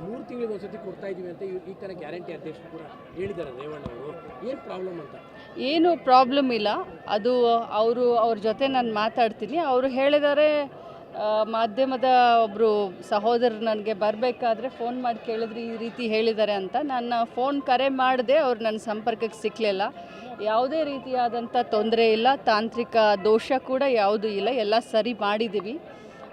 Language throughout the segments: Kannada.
ಮೂರು ತಿಂಗಳಿಗೆ ಒಂದ್ಸತಿ ಕೊಡ್ತಾ ಇದೀವಿ ಅಂತ ಈ- ತರ ಗ್ಯಾರಂಟಿ ಅಧ್ಯಕ್ಷರು ಕೂಡ ಹೇಳಿದ್ದಾರೆ ರೇವಣ್ಣ ಅವರು ಏನು ಪ್ರಾಬ್ಲಮ್ ಅಂತ? ಏನು ಪ್ರಾಬ್ಲಮ್ ಇಲ್ಲ. ಅದು ಅವರು ಅವ್ರ ಜೊತೆ ನಾನು ಮಾತಾಡ್ತೀನಿ. ಅವರು ಹೇಳಿದ್ದಾರೆ ಮಾಧ್ಯಮದ ಒಬ್ಬರು ಸಹೋದರರು ನನಗೆ ಬರಬೇಕಾದ್ರೆ ಫೋನ್ ಮಾಡಿ ಕೇಳಿದ್ರೆ ಈ ರೀತಿ ಹೇಳಿದ್ದಾರೆ ಅಂತ. ನಾನು ಫೋನ್ ಕರೆ ಮಾಡಿದೆ ಅವ್ರು ನನ್ನ ಸಂಪರ್ಕಕ್ಕೆ ಸಿಕ್ಕಲಿಲ್ಲ ಯಾವುದೇ ರೀತಿಯಾದಂಥ ತೊಂದರೆ ಇಲ್ಲ. ತಾಂತ್ರಿಕ ದೋಷ ಕೂಡ ಯಾವುದೂ ಇಲ್ಲ. ಎಲ್ಲ ಸರಿ ಮಾಡಿದ್ದೀವಿ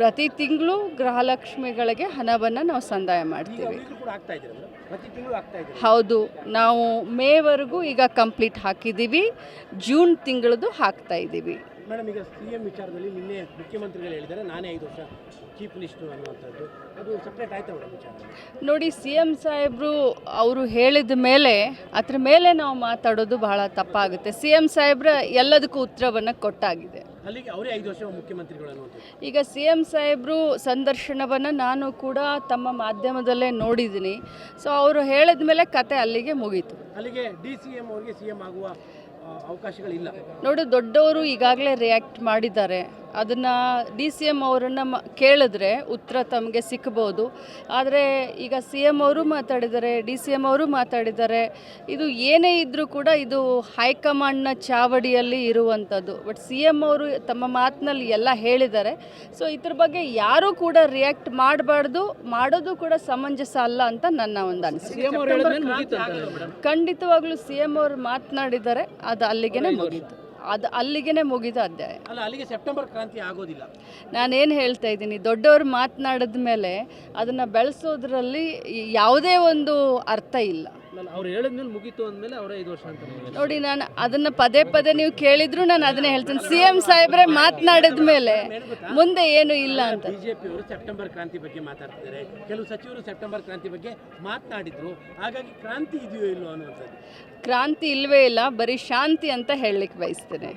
ಪ್ರತಿ ತಿಂಗಳು ಗೃಹಲಕ್ಷ್ಮಿಗಳಿಗೆ ಹಣವನ್ನು ನಾವು ಸಂದಾಯ ಮಾಡ್ತೀವಿ. ಹೌದು. ನಾವು ಮೇವರೆಗೂ ಈಗ ಕಂಪ್ಲೀಟ್ ಹಾಕಿದ್ದೀವಿ. ಜೂನ್ ತಿಂಗಳದು ಹಾಕ್ತಾ ಇದ್ದೀವಿ. ಮೇಡಮ್ ಈಗ ಸಿ ಎಂ ವಿಚಾರದಲ್ಲಿ ನಿನ್ನೆ ಮುಖ್ಯಮಂತ್ರಿಗಳು ಹೇಳಿದ್ದಾರೆ ನಾನೇ ಐದು ವರ್ಷ ಚೀಫ್ ಮಿನಿಸ್ಟರ್ ಅನ್ನುವಂಥದ್ದು. ಅದು ಸಪ್ರೇಟ್ ಆಯ್ತಾ ಮೇಡಮ್ ವಿಚಾರ? ನೋಡಿ ಸಿ ಎಂ ಸಾಹೇಬರು ಅವರು ಹೇಳಿದ ಮೇಲೆ ಅದ್ರ ಮೇಲೆ ನಾವು ಮಾತಾಡೋದು ಬಹಳ ತಪ್ಪಾಗುತ್ತೆ. ಸಿ ಎಂ ಸಾಹೇಬ್ರ ಎಲ್ಲದಕ್ಕೂ ಉತ್ತರವನ್ನು ಕೊಟ್ಟಾಗಿದೆ. ಅಲ್ಲಿಗೆ ಅವರೇ ಐದು ವರ್ಷ ಮುಖ್ಯಮಂತ್ರಿಗಳು ಈಗ ಸಿ ಎಂ ಸಾಹೇಬರು ಸಂದರ್ಶನವನ್ನು ನಾನು ಕೂಡ ತಮ್ಮ ಮಾಧ್ಯಮದಲ್ಲೇ ನೋಡಿದ್ದೀನಿ. ಸೊ ಅವರು ಹೇಳಿದ ಮೇಲೆ ಕತೆ ಅಲ್ಲಿಗೆ ಮುಗೀತು. ಅಲ್ಲಿಗೆ ಡಿ ಸಿ ಎಂ ಅವರಿಗೆ ಸಿ ಎಂ ಆಗುವ ಅವಕಾಶಗಳಿಲ್ಲ. ನೋಡಿ ದೊಡ್ಡವರು ಈಗಾಗಲೇ ರಿಯಾಕ್ಟ್ ಮಾಡಿದ್ದಾರೆ. ಅದನ್ನು ಡಿ ಸಿ ಎಂ ಅವರನ್ನು ಮ ಕೇಳಿದ್ರೆ ಉತ್ತರ ತಮಗೆ ಸಿಕ್ಬೋದು. ಆದರೆ ಈಗ ಸಿ ಎಂ ಅವರು ಮಾತಾಡಿದ್ದಾರೆ ಡಿ ಸಿ ಎಂ ಅವರು ಮಾತಾಡಿದ್ದಾರೆ ಇದು ಏನೇ ಇದ್ದರೂ ಕೂಡ ಇದು ಹೈಕಮಾಂಡ್ನ ಚಾವಡಿಯಲ್ಲಿ ಇರುವಂಥದ್ದು. ಬಟ್ ಸಿ ಎಂ ಅವರು ತಮ್ಮ ಮಾತಿನಲ್ಲಿ ಎಲ್ಲ ಹೇಳಿದ್ದಾರೆ. ಸೊ ಇದ್ರ ಬಗ್ಗೆ ಯಾರೂ ಕೂಡ ರಿಯಾಕ್ಟ್ ಮಾಡಬಾರ್ದು ಮಾಡೋದು ಕೂಡ ಸಮಂಜಸ ಅಲ್ಲ ಅಂತ ನನ್ನ ಒಂದು ಅನಿಸಿಕೆ. ಖಂಡಿತವಾಗಲೂ ಸಿ ಎಂ ಅವರು ಮಾತನಾಡಿದ್ದಾರೆ ಅದು ಅಲ್ಲಿಗೆ ಮುಗೀತು. ಅದು ಅಲ್ಲಿಗೆ ಮುಗಿದ ಅಧ್ಯಾಯ. ಅಲ್ಲ ಅಲ್ಲಿಗೆ ಸೆಪ್ಟೆಂಬರ್ ಕ್ರಾಂತಿ ಆಗೋದಿಲ್ಲ. ನಾನೇನು ಹೇಳ್ತಾ ಇದ್ದೀನಿ ದೊಡ್ಡವರು ಮಾತನಾಡಿದ ಮೇಲೆ ಅದನ್ನು ಬೆಳೆಸೋದ್ರಲ್ಲಿ ಯಾವುದೇ ಒಂದು ಅರ್ಥ ಇಲ್ಲ. ಅವ್ರು ಹೇಳಿದ್ಮೇಲೆ ಮುಗೀತು ಅಂದಮೇಲೆ ಅವರೇ ಐದು ವರ್ಷ ಅಂತ ನೋಡಿ ನಾನು ಅದನ್ನು ಪದೇ ಪದೇ ನೀವು ಕೇಳಿದ್ರು ನಾನು ಅದನ್ನೇ ಹೇಳ್ತೀನಿ. ಸಿ ಎಂ ಸಾಹೇಬ್ರೆ ಮಾತನಾಡಿದ ಮೇಲೆ ಮುಂದೆ ಏನು ಇಲ್ಲ ಅಂತ. ಬಿಜೆಪಿ ಅವರು ಸೆಪ್ಟೆಂಬರ್ ಕ್ರಾಂತಿ ಬಗ್ಗೆ ಮಾತಾಡ್ತಿದ್ದಾರೆ. ಕೆಲವು ಸಚಿವರು ಸೆಪ್ಟೆಂಬರ್ ಕ್ರಾಂತಿ ಬಗ್ಗೆ ಮಾತನಾಡಿದ್ರು. ಹಾಗಾಗಿ ಕ್ರಾಂತಿ ಇದೆಯೋ ಇಲ್ಲೋ ಅನ್ನುವಂಥದ್ದು. ಕ್ರಾಂತಿ ಇಲ್ವೇ ಇಲ್ಲ ಬರೀ ಶಾಂತಿ ಅಂತ ಹೇಳಲಿಕ್ಕೆ ಬಯಸ್ತೇನೆ.